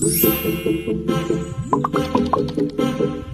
Thank you.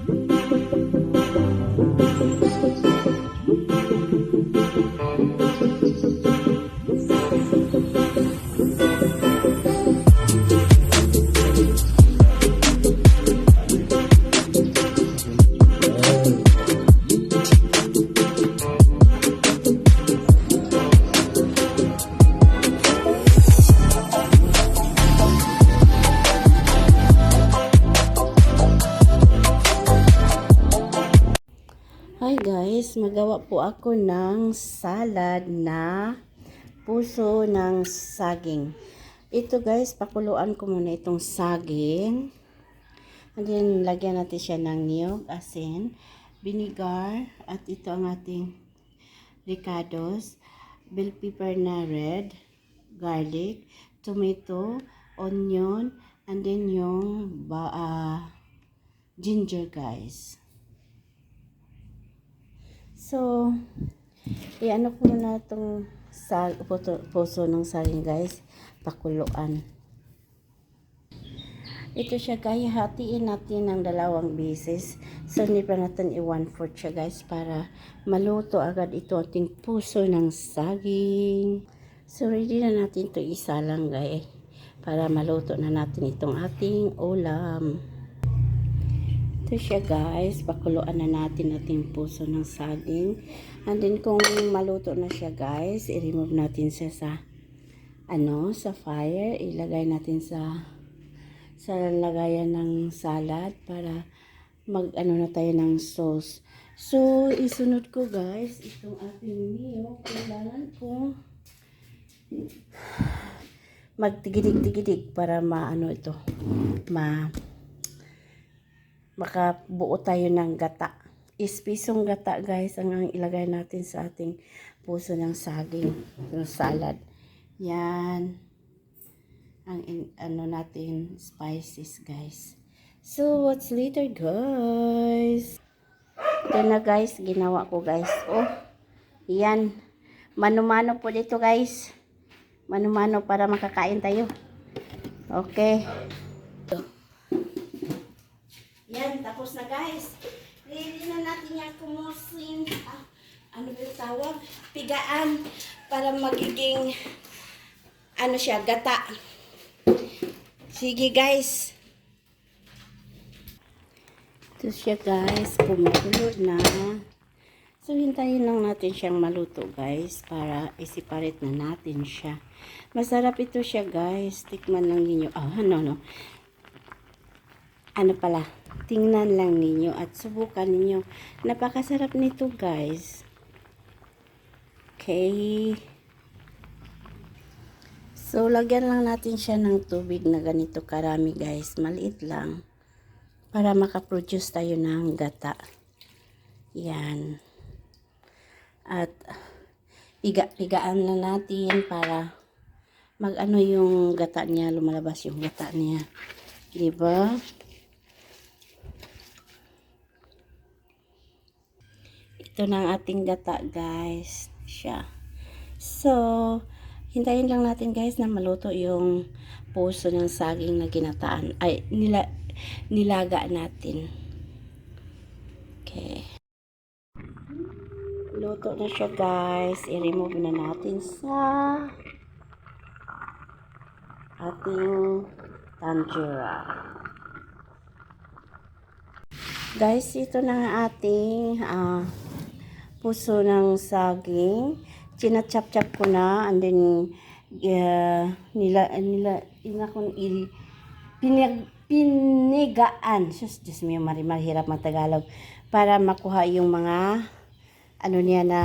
Guys, magawa po ako ng salad na puso ng saging. Ito guys, pakuluan ko muna itong saging. And then, lagyan natin siya ng niyog, asin, vinegar, at ito ang ating ricados, bell pepper na red, garlic, tomato, onion, and then yung ba, ah, ginger guys. So, i-ano ko na itong sa, puso, ng saging guys. Pakuluan. Ito siya guys, hatiin natin ng dalawang beses. So, hindi pa natin i-one fourth siya guys para maluto agad ito ating puso ng saging. So, ready na natin ito isa lang guys para maluto na natin itong ating ulam. Ito siya guys, pakuluan na natin ating puso ng saging. And then kung maluto na siya guys, i-remove natin siya sa ano, sa fire. Ilagay natin sa sa lagayan ng salad para mag ano na tayo ng sauce. So, isunod ko guys, itong ating niyo, kailangan ko magtigidig-tigidig para maano ito, ma makabuo tayo ng gata. Ispisong gata guys ang ang ilagay natin sa ating puso ng saging, ng salad. Yan. Ang in- ano natin spices guys. So what's later guys? Ito na guys, ginawa ko guys. Oh, yan. Mano-mano po dito guys. Mano-mano para makakain tayo. Okay. Yan, tapos na guys. Ready na natin yung kumusin. Ah, ano ba tawag? Pigaan. Para magiging, ano siya, gata. Sige guys. Ito siya guys. Kumukulo na. So, hintayin lang natin siyang maluto guys. Para isiparate na natin siya. Masarap ito siya guys. Tikman lang ninyo. Ah, no, no ano pala, tingnan lang ninyo at subukan ninyo. Napakasarap nito guys. Okay. So, lagyan lang natin siya ng tubig na ganito karami guys. Maliit lang. Para makaproduce tayo ng gata. Yan. At, piga-pigaan na natin para mag-ano yung gata niya, lumalabas yung gata niya. Diba? Ito na ang ating gata, guys. Siya. So, hintayin lang natin, guys, na maluto yung puso ng saging na ginataan. Ay, nila, nilaga natin. Okay. Luto na siya, guys. I-remove na natin sa ating tanjura. Guys, ito na ang ating ah, puso ng saging. Chinachap-chap ko na and then uh, nila nila ina ko i pinag pinigaan. Sus, Diyos mo, marimar hirap mag Tagalog para makuha yung mga ano niya na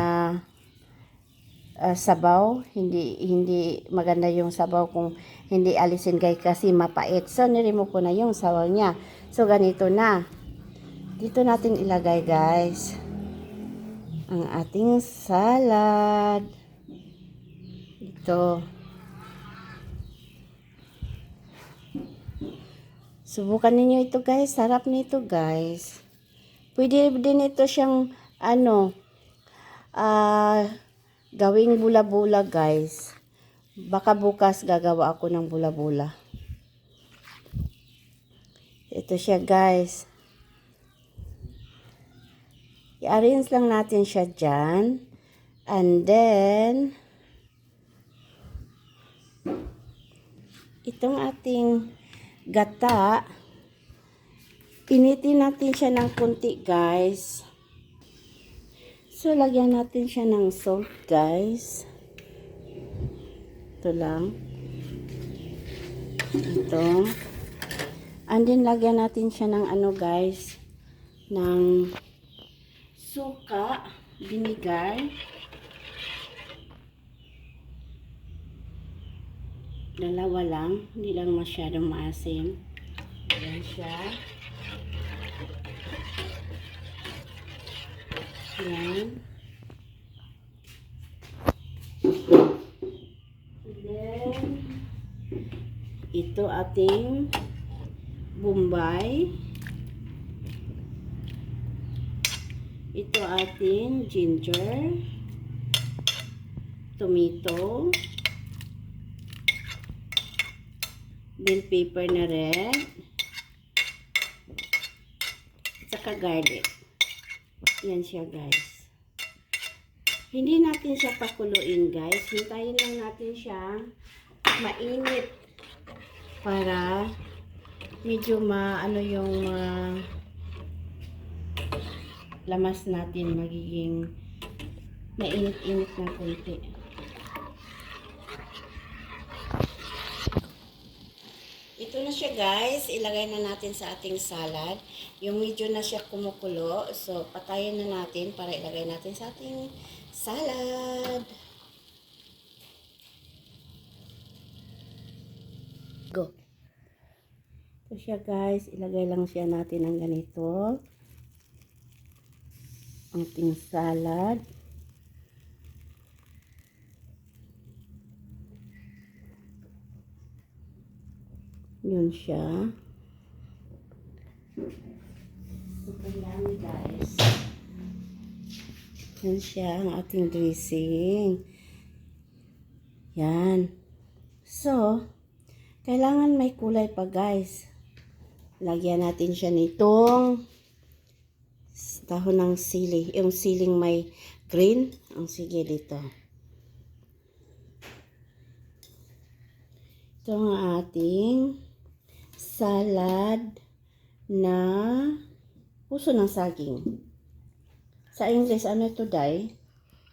uh, sabaw. Hindi hindi maganda yung sabaw kung hindi alisin guys kasi mapait. So, niremove ko na yung sabaw niya. So, ganito na. Dito natin ilagay guys ang ating salad. Ito. Subukan ninyo ito guys. Sarap nito guys. Pwede din ito siyang ano ah gawing bula-bula guys. Baka bukas gagawa ako ng bula-bula. Ito siya guys. I-arrange lang natin siya dyan. And then, itong ating gata, initin natin siya ng kunti guys. So, lagyan natin siya ng salt guys. Ito lang. Ito. And then, lagyan natin siya ng ano guys, ng suka, vinegar, dalawa lang, hindi lang masyadong maasim. Ayan siya. Ayan. Then, ito ating Bombay. Ito ating ginger, tomato, bell pepper na red, saka garlic. Yan siya guys. Hindi natin siya pakuluin guys. Hintayin lang natin siya mainit para medyo maano yung ah, lamas natin magiging mainit-init na konti. Ito na siya guys. Ilagay na natin sa ating salad. Yung medyo na siya kumukulo. So, patayin na natin para ilagay natin sa ating salad. Go. Ito siya guys. Ilagay lang siya natin ng ganito. Ang ating salad. Yun siya. Super yummy guys. Yan siya ang ating dressing. Yan. So, kailangan may kulay pa guys. Lagyan natin siya nitong dahon ng sili. Yung siling may green. Ang sige dito. Ito ang ating salad na puso ng saging. Sa English, ano ito, Day?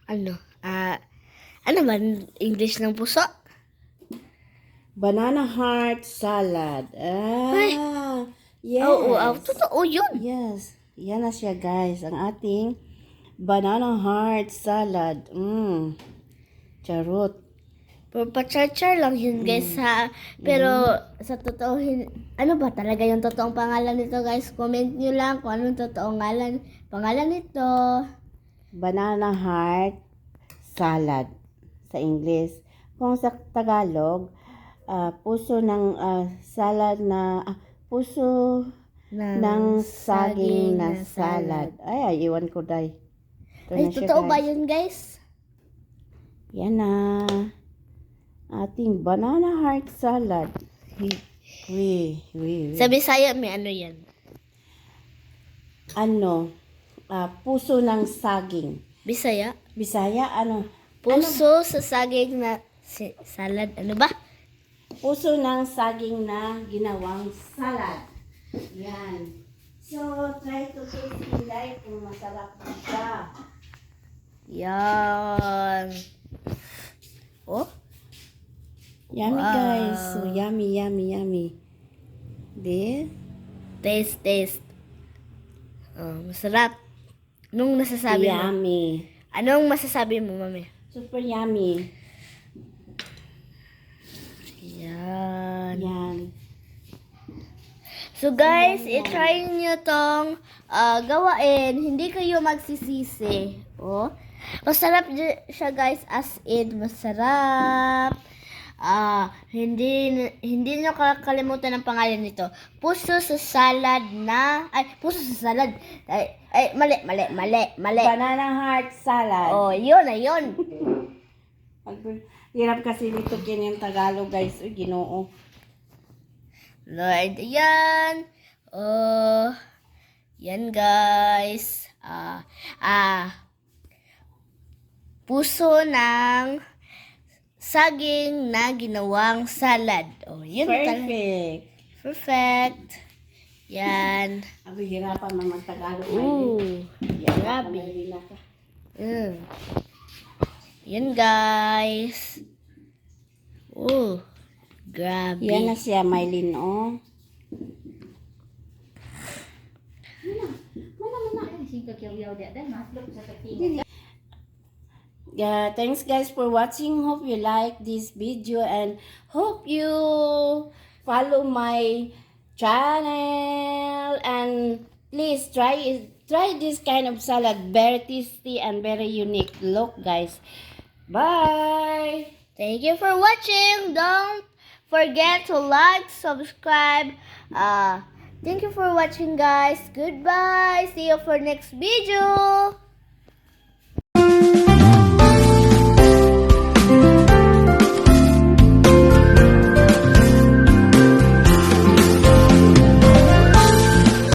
Ano? Ah, ano man English ng puso? Banana heart salad. Ah, yes. Oo, oh, totoo yun. Yes. Yan na siya, guys. Ang ating banana heart salad. Mmm. Charot. Pero pa-char-char lang yun guys ha. Pero sa totoo, ano ba talaga yung totoong pangalan nito guys? Comment nyo lang kung anong totoong ngalan, pangalan nito. Banana heart salad sa English. Kung sa Tagalog, ah, puso ng ah, salad na ah, puso ng saging na salad. Ay, ay, iwan ko, Day. Ito Ay, totoo ba yun guys? Yan na. Ating banana heart salad. Wi, wi, wi. Sa Bisaya may ano yan? Ano? Ah, puso ng saging. Bisaya? Bisaya, ano? Puso sa saging na si- salad. Ano ba? Puso ng saging na ginawang salad. Yan. So, try to taste it like kung masarap na siya. Yan. Oh? Yummy Wow. guys. So, yummy, yummy, yummy. Di? Taste, taste. Oh, masarap. Anong nasasabi mo? Yummy. Anong masasabi mo, mami? Super yummy. Yan. Yan. So guys, i-try nyo tong ah, gawain. Hindi kayo magsisisi. Oh. Masarap siya guys as in masarap. Ah, hindi hindi nyo kakalimutan ang pangalan nito. Puso sa salad na ay puso sa salad. Ay, ay mali, mali, mali, mali. Banana heart salad. Oh, yun na yun. Hirap kasi nito yung Tagalog guys. Uy, ginoo. Lord, yan. Oh, yan guys. Ah, ah, puso ng saging na ginawang salad. Oh, yun. Perfect. Perfect. Yan. Ako hirapan man mag-Tagalog. Ooh. Yan, grabe. Mm. Yan guys. Oh, grabe. Yan na siya, Maylin, oh. Yeah, thanks guys for watching. Hope you like this video and hope you follow my channel and please try try this kind of salad. Very tasty and very unique. Look guys. Bye. Thank you for watching. Don't forget to like, subscribe. Uh, thank you for watching, guys. Goodbye. See you for next video.